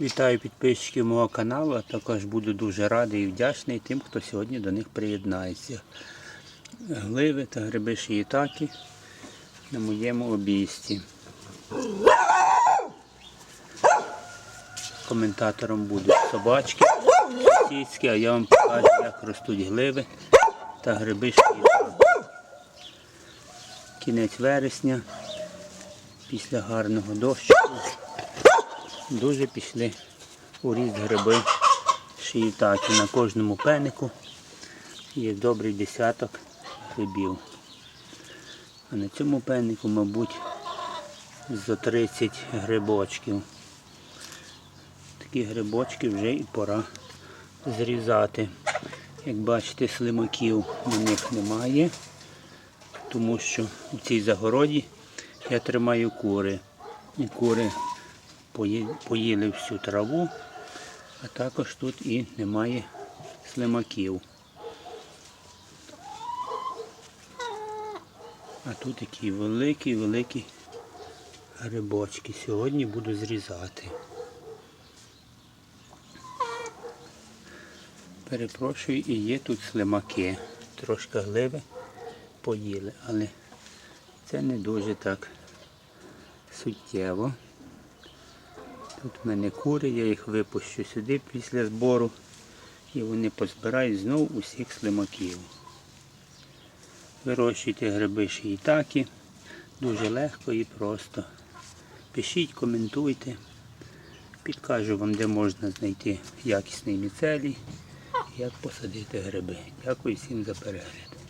Вітаю підписчиків мого каналу, а також буду дуже радий і вдячний тим, хто сьогодні до них приєднається. Гливи та гриби шиїтаки на моєму обійсті. Коментатором будуть собачки сусідські, а я вам покажу, як ростуть гливи та гриби шиїтаки. Кінець вересня, після гарного дощу. Дуже пішли у ріст гриби шиїтаки. На кожному пенику є добрий десяток грибів. А на цьому пенику, мабуть, зо 30 грибочків. Такі грибочки вже і пора зрізати. Як бачите, слимаків на них немає, тому що у цій загороді я тримаю кури. І кури поїли всю траву, а також тут і немає слимаків. А тут такі великі-великі грибочки. Сьогодні буду зрізати. Перепрошую, і є тут слимаки. Трошки гливи поїли, але це не дуже так суттєво. Тут в мене кури, я їх випущу сюди після збору і вони позбирають знову усіх слимаків. Вирощуйте гриби шиїтаки, дуже легко і просто. Пишіть, коментуйте, підкажу вам, де можна знайти якісний міцелій, як посадити гриби. Дякую всім за перегляд.